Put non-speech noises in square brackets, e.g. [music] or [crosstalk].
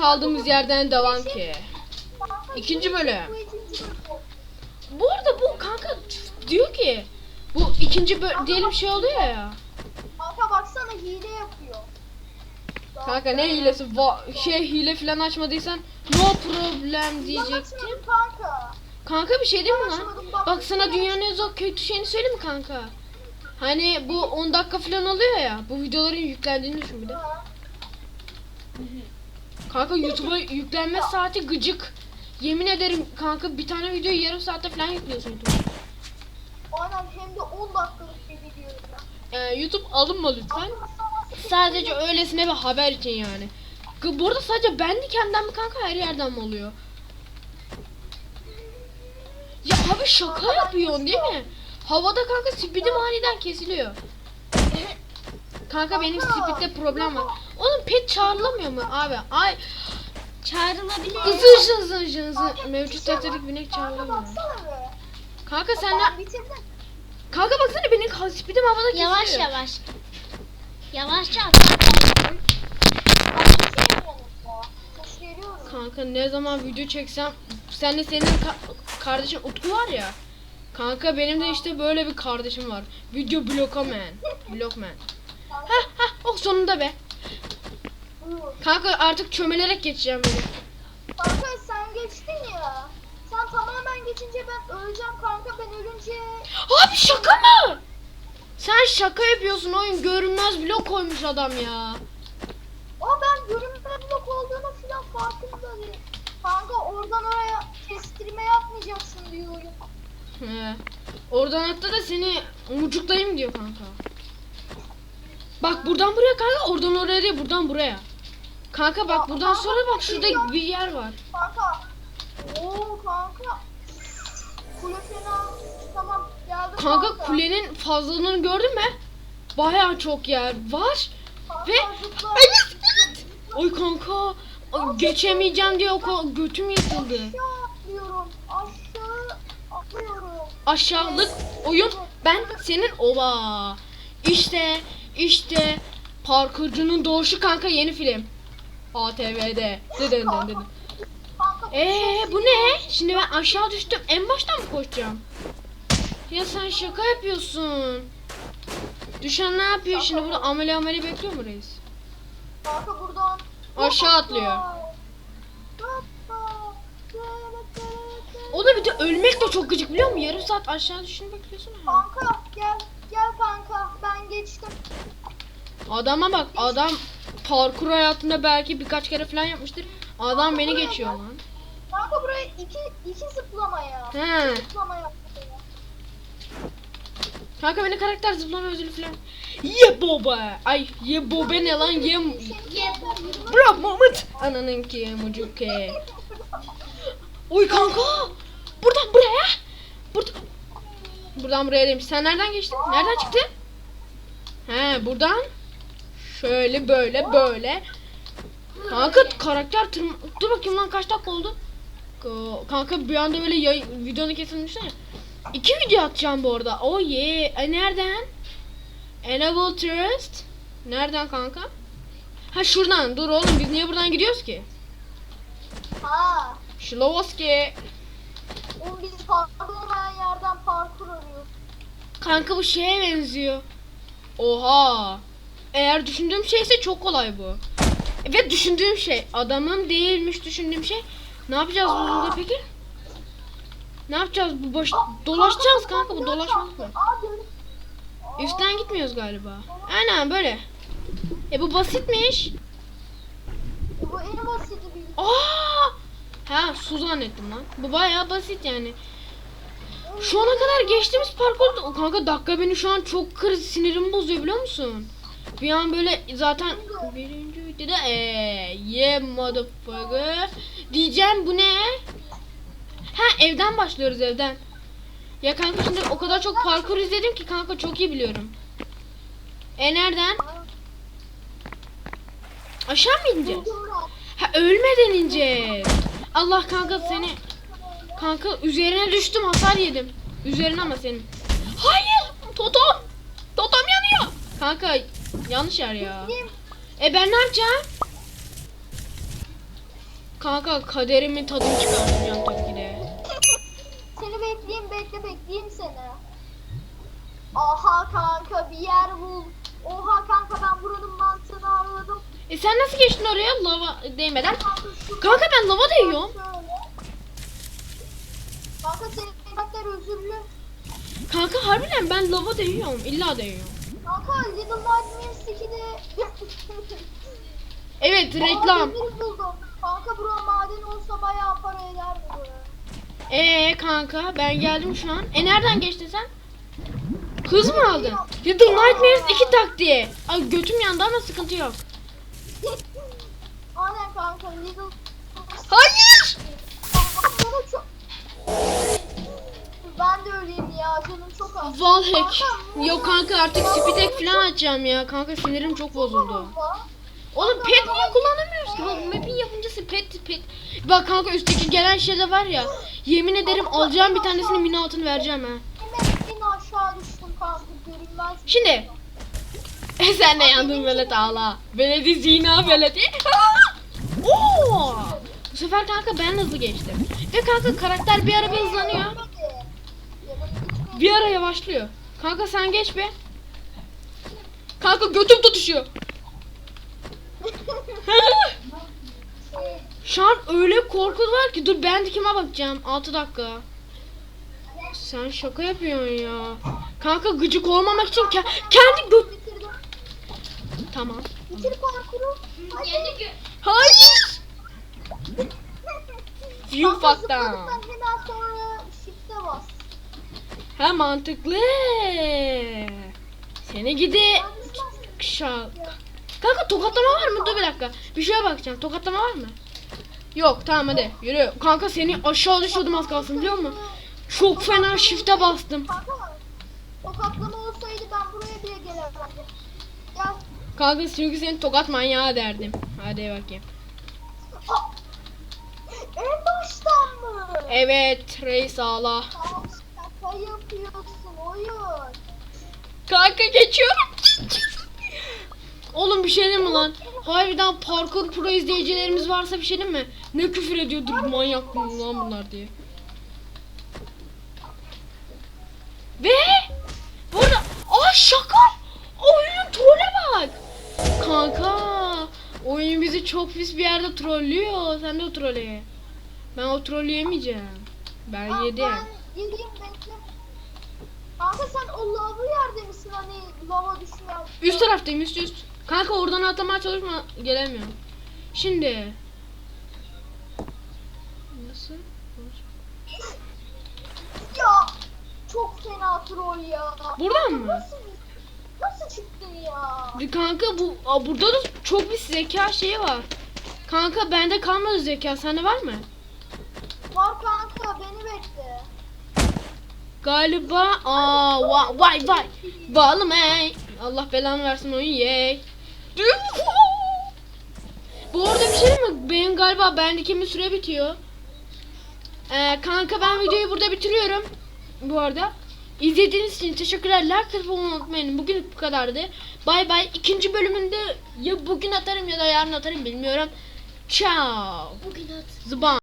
kaldığımız yerden devam ki. İkinci bölüm. Bu arada bu kanka diyor ki bu ikinci bölüm diyelim şey oluyor ya. Kanka baksana hile yapıyor. Kanka ne hilesi? Va- şey hile falan açmadıysan no problem diyecektim. Kanka. Kanka bir şey değil mi lan? Bak sana dünyanın en zor kötü şeyini söyleyeyim mi kanka? Hani bu 10 dakika falan oluyor ya. Bu videoların yüklendiğini düşün bir de. Ha. Kanka YouTube'a yüklenme saati gıcık. Yemin ederim kanka bir tane videoyu yarım saatte falan yüklüyorsun YouTube'a. Aynen hem de 10 dakikalık bir video. ya. Ee, YouTube alınma lütfen. Sadece öylesine bir haber için yani. Bu arada sadece Bandicam'den mi kanka her yerden mi oluyor? Ya abi şaka yapıyorsun değil mi? Havada kanka speedim aniden kesiliyor. Kanka benim speedde problem var. Pet çağrılamıyor mu abi? Ay Çağrılabilir. hızlı hızlı hızlı hızlı hızlı mevcut tatlık binek çağrılamıyor. Kanka sen de bitirdim. kanka baksana benim ka- speedim havada kesiliyor. Yavaş yavaş. Yavaşça at. Kanka ne zaman video çeksem sen de senin ka- kardeşin Utku var ya. Kanka benim de işte böyle bir kardeşim var. Video blokaman. Blokman. Hah hah oh sonunda be. Kanka artık çömelerek geçeceğim böyle. Kanka sen geçtin ya. Sen tamamen geçince ben öleceğim kanka ben ölünce. Abi şaka mı? Sen şaka yapıyorsun oyun görünmez blok koymuş adam ya. Ama ben görünmez blok olduğunu filan farkında değilim. Kanka oradan oraya kestirme yapmayacaksın diyorum. He. Oradan hatta da seni mucuklayayım diyor kanka. Bak buradan buraya kanka oradan oraya değil buradan buraya. Kanka bak buradan sonra bak şurada bir yer var. Kanka. Oo kanka. Kule fena. Tamam geldim Kanka kulenin fazlalığını gördün mü? Bayağı çok yer var. Kanka, ve-. Evet, evet. Oy kanka ay, geçemeyeceğim diye o götüm yırtıldı. Aşağı atlıyorum. Aşağı atlıyorum. Aşağılık oyun ben senin ova. İşte işte parkurcunun doğuşu kanka yeni film. ATV'de. Dedin. Kanka bu Eee çok bu ne? Şimdi ben aşağı düştüm. En baştan mı koşacağım? Ya sen şaka yapıyorsun. Düşen ne yapıyor şimdi? Burada ameli ameli bekliyor mu reis? Kanka buradan. Aşağı atlıyor. O da bir de ölmek de çok gıcık biliyor musun? Yarım saat aşağı düşün bekliyorsun. ha. Kanka gel gel kanka ben geçtim. Adama bak adam parkur hayatında belki birkaç kere falan yapmıştır. Adam beni geçiyor lan. Kanka buraya iki iki zıplama ya. He. Zıplama yaptı ya. Kanka beni karakter zıplama ödülü falan. Ye boba. Ay ye boba ne lan ye. Ye Bırak Mahmut. Ananın ki mucuk ki. Oy kanka. Buradan buraya. Burada. Buradan buraya demiş. Sen nereden geçtin? Nereden çıktın? He buradan. Şöyle böyle böyle. Kanka karakter tırm... Dur bakayım lan kaç dakika oldu? Ka- Kanka bir anda böyle yay... videonu kesilmiş ya. İki video atacağım bu arada. Oh yeah. E, nereden? Enable Trust. Nereden kanka? Ha şuradan. Dur oğlum biz niye buradan gidiyoruz ki? Ha. Şlovoski. Oğlum biz parkur olmayan yerden parkur arıyoruz. Kanka bu şeye benziyor. Oha. Eğer düşündüğüm şeyse çok kolay bu. Ve düşündüğüm şey adamın değilmiş düşündüğüm şey. Ne yapacağız burada peki? Ne yapacağız bu boş dolaşacağız kanka bu dolaşmak mı? Aa. Üstten gitmiyoruz galiba. Aynen böyle. E bu basitmiş. Bu en basiti bir. Aa! Ha su zannettim lan. Bu bayağı basit yani. Şu ana kadar geçtiğimiz parkurda kanka dakika beni şu an çok kriz sinirimi bozuyor biliyor musun? Bir an böyle zaten birinci videoda eee yeah motherfucker diyeceğim bu ne? Ha evden başlıyoruz evden. Ya kanka şimdi o kadar çok parkur izledim ki kanka çok iyi biliyorum. E nereden? Aşağı mı ineceğiz? Ha ölmeden ineceğiz. Allah kanka seni. Kanka üzerine düştüm hasar yedim. Üzerine ama senin. Hayır totom. Totom yanıyor. Kanka yanlış yer ya. E ben ne yapacağım? Kanka kaderimin tadını çıkartacağım tabii ki de. [laughs] Seni bekleyeyim bekle bekleyeyim seni. Aha kanka bir yer bul. Oha kanka ben buranın mantığını anladım. E sen nasıl geçtin oraya lava değmeden? Kanka, ben lava değiyorum. Kanka senin özürlü. Kanka harbiden ben lava değiyorum. İlla değiyorum. Kanka Little Nightmares 2'de... [laughs] Evet reklam. demir buldum. Kanka bura maden olsa bayağı para eder bu. Ee kanka ben geldim şu an. E nereden geçtin sen? Hız mı aldın? Little Nightmares 2 taktiği. Ay götüm yandı ama sıkıntı yok. [laughs] Aynen kanka Little... Hayır. Wallhack. Yok kanka artık Spitek falan açacağım ya. Kanka sinirim çok bozuldu. Oğlum pet niye kullanamıyoruz ki? Bak map'in yapımcısı pet pet. Bak kanka üstteki gelen şeyde var ya. Yemin ederim alacağım bir tanesini mini altın vereceğim ha. Hemen aşağı düştüm kanka görünmez. Şimdi. [laughs] Sen de yandın velet ağla. Veledi zina veledi. Bu sefer kanka ben hızlı geçtim. Ve kanka karakter bir ara bir hızlanıyor. Bir ara yavaşlıyor. Kanka sen geç be. Kanka götüm tutuşuyor. [laughs] Şu an öyle korku var ki dur ben dikime bakacağım 6 dakika. Sen şaka yapıyorsun ya. Kanka gıcık olmamak için ke- kendi gö-. Tamam. Bitir parkuru. Hadi. Hayır. You fucked up. zıpladıktan hemen sonra shift'e bas. Ha mantıklı. Seni gidi. Şak. Kanka tokatlama var mı? Dur bir dakika. Bir şeye bakacağım. Tokatlama var mı? Yok tamam hadi yürü. Kanka seni aşağı düşüyordum az kalsın biliyor musun? Çok fena shift'e bastım. Tokatlama olsaydı ben buraya bile gelemezdim. Gel. Kanka çünkü seni tokat manyağı derdim. Hadi bakayım. En baştan mı? Evet reis ağla. Yapıyorsun oyun. Kanka geçiyorum. Oğlum bir şey diyeyim mi lan? Harbiden parkur pro izleyicilerimiz varsa bir şey diyeyim mi? Ne küfür ediyordur manyak mı lan bunlar diye. Ve burada aa şaka. Oyunun trole bak. Kanka oyun bizi çok pis bir yerde trollüyor. Sen de o trole. Ben o trolü yemeyeceğim. Ben yedim. Ben sen o lavlı yerde misin hani lava düşmeyen? Üst taraftayım üst üst. Kanka oradan atlamaya çalışma gelemiyorum. Şimdi. Nasıl? Ya çok fena troll ya. Buradan mı? Nasıl, nasıl çıktın ya? Bir Kanka bu Aa, burada da çok bir zeka şeyi var. Kanka bende kalmadı zeka. Sende var mı? Var kanka beni bekle. Galiba aa va- vay vay. Balım ey. Allah belanı versin oyun yey. Bu arada bir şey mi? Benim galiba bendikimin süre bitiyor. Ee, kanka ben videoyu burada bitiriyorum. Bu arada. İzlediğiniz için teşekkürler. Like atıp unutmayın. Bugün bu kadardı. Bay bay. İkinci bölümünde ya bugün atarım ya da yarın atarım bilmiyorum. Ciao. Bugün at. Zıban.